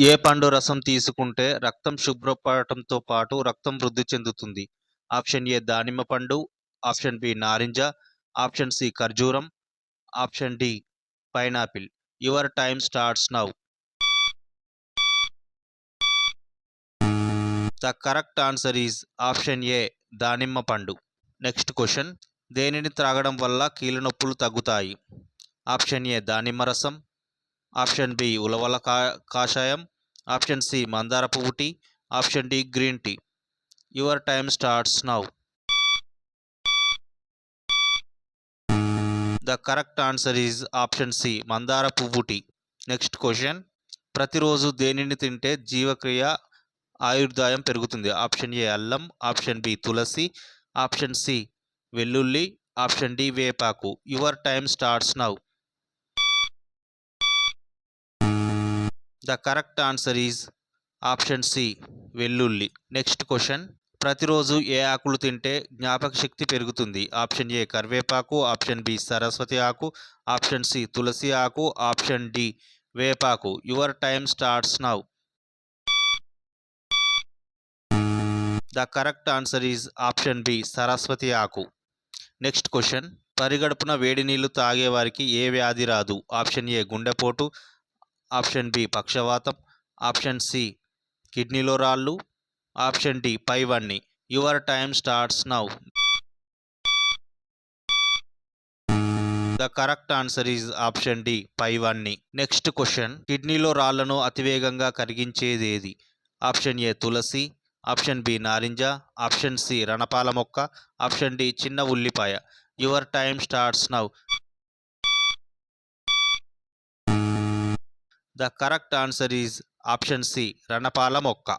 ఏ పండు రసం తీసుకుంటే రక్తం శుభ్రపడటంతో పాటు రక్తం వృద్ధి చెందుతుంది? ఆప్షన్ ఏ దానిమ్మ పండు ఆప్షన్ బి నారింజ ఆప్షన్ సి ఖర్జూరం option D pineapple. Your time starts now. The correct answer is option A దానిమ్మ పండు. Next question. దేనిని త్రాగడం వల్ల కీళ్ళ నొప్పులు తగ్గుతాయి? ఆప్షన్ ఏ దానిమ్మ రసం ఆప్షన్ బి ఉలవల కా కాషాయం ఆప్షన్ సి మందార పువ్వు tea option D green tea. Your time starts now. The correct answer is option C మందార పువ్వు టీ నెక్స్ట్ క్వశ్చన్. ప్రతిరోజు దేనిని తింటే జీవక్రియ ఆయుర్దాయం పెరుగుతుంది? ఆప్షన్ ఏ అల్లం ఆప్షన్ బి తులసి ఆప్షన్ సి వెల్లుల్లి ఆప్షన్ డి వేపాకు. Your time starts now. The correct answer is option C వెల్లుల్లి. నెక్స్ట్ క్వశ్చన్ ప్రతిరోజు ఏ ఆకులు తింటే జ్ఞాపక శక్తి పెరుగుతుంది? ఆప్షన్ ఏ కరివేపాకు. ఆప్షన్ బి సరస్వతి ఆకు. ఆప్షన్ సి తులసి ఆకు. ఆప్షన్ డి వేపాకు. Your time starts now the correct answer is option B Saraswati ఆకు. నెక్స్ట్ క్వశ్చన్ పరిగడుపున వేడి నీళ్ళు తాగేవారికి ఏ వ్యాధి రాదు? ఆప్షన్ ఏ గుండెపోటు. ఆప్షన్ బి పక్షవాతం ఆప్షన్ సి కిడ్నీలో రాళ్ళు ఆప్షన్ డి పైవన్నీ. Your time starts now. The correct answer is option D పైవన్నీ. నెక్స్ట్ క్వశ్చన్ కిడ్నీలో రాళ్ళను అతివేగంగా కరిగించేది ఏది ఆప్షన్ ఏ తులసి ఆప్షన్ బి నారింజ ఆప్షన్ సి రణపాల మొక్క ఆప్షన్ డి చిన్న ఉల్లిపాయ. Your time starts now. The correct answer is option C రణపాల మొక్క.